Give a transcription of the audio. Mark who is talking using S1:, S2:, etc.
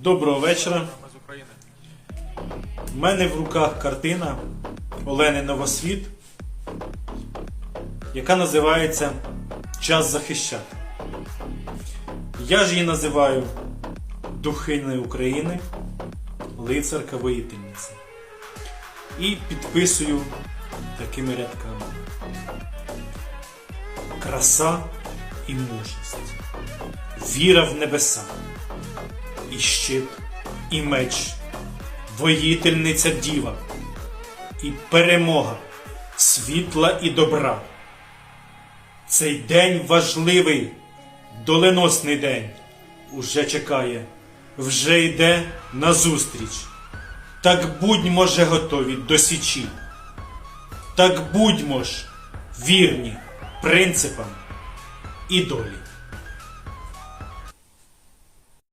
S1: Доброго вечора. У мене в руках картина Олени Новосвіт, яка називається Час захищати. Я ж її називаю Духини України, лицарка воїтельниця. І підписую такими рядками. Краса і мужність, віра в небеса, і щит, і меч воїтельниця діва і перемога світла і добра. Цей день важливий, доленосний день уже чекає, вже йде назустріч. Так будьмо же готові до січі. Так будьмо ж вірні принципам і долі.